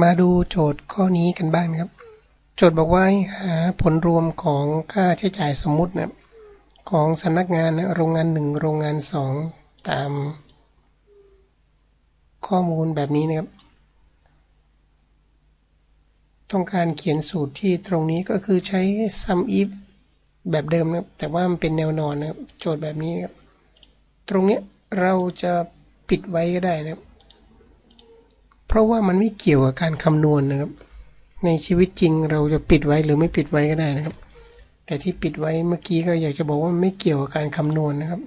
มาดูโจทย์ข้อนี้กันบ้างนะครับ โจทย์บอกว่าให้หาผลรวมของค่าใช้จ่ายสมมุตินะของสำนักงานนะโรงงานหนึ่งโรงงานสองตาม ข้อมูลแบบนี้นะครับ ต้องการเขียนสูตรที่ตรงนี้ก็คือใช้ sum if แบบเดิมนะครับ แต่ว่ามันเป็นแนวนอนนะครับ โจทย์แบบนี้นะครับ ตรงนี้เราจะปิดไว้ก็ได้นะครับ เพราะว่ามันไม่เกี่ยวกับการคำนวณนะครับ ในชีวิตจริงเราจะปิดไว้หรือไม่ปิดไว้ก็ได้นะครับ แต่ที่ปิดไว้เมื่อกี้ก็อยากจะบอกว่าไม่เกี่ยวกับการคำนวณนะครับ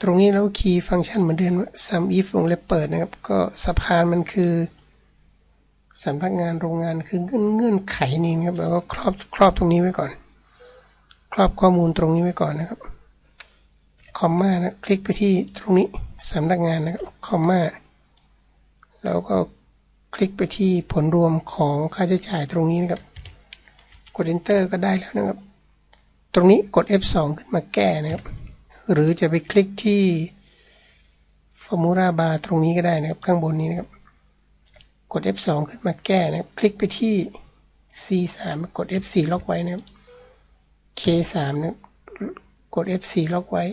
ตรงนี้เราคีย์ฟังก์ชันเหมือนเดิม sum if วงเล็บเปิดนะครับ ก็สะพานมันคือสำนักงานโรงงานคือเงื่อนเงื่อนไขนี่นะครับแล้วก็ครอบครอบตรงนี้ไว้ก่อน ครอบข้อมูลตรงนี้ไว้ก่อนนะครับ คอมมานะคลิกไปที่ตรงนี้ สำนักงานนะครับคอมมาแล้วก็คลิกไปที่ผลรวมของค่าใช้จ่ายตรงนี้นะครับ กด enter ก็ได้แล้วนะครับ ตรงนี้กด F2 ขึ้นมาแก้นะครับ หรือจะไปคลิกที่ formula bar ตรงนี้ก็ได้นะครับ ข้างบนนี้นะครับ กด F2 ขึ้นมาแก้นะครับ คลิกไปที่ C3 กด F4 ล็อกไว้นะครับ K3 นะครับกด F4 ล็อกไว้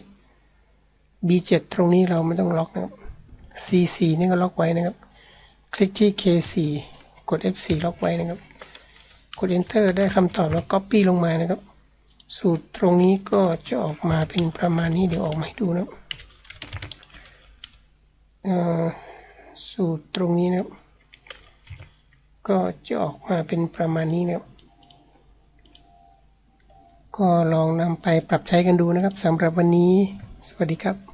B7 ตรงนี้เราไม่ต้องล็อกนะครับ C4 นี่ก็ล็อกไว้นะครับ คลิกที่ K4 กด F4 ล็อกไว้นะครับ กด Enter ได้คำตอบแล้ว Copy ลงมานะครับ สูตรตรงนี้ก็จะออกมาเป็นประมาณนี้เดี๋ยวออกมาให้ดูนะครับสูตรตรงนี้นะครับ ก็จะออกมาเป็นประมาณนี้นะครับก็ลองนำไปปรับใช้กันดูนะครับสำหรับวันนี้ สวัสดีครับ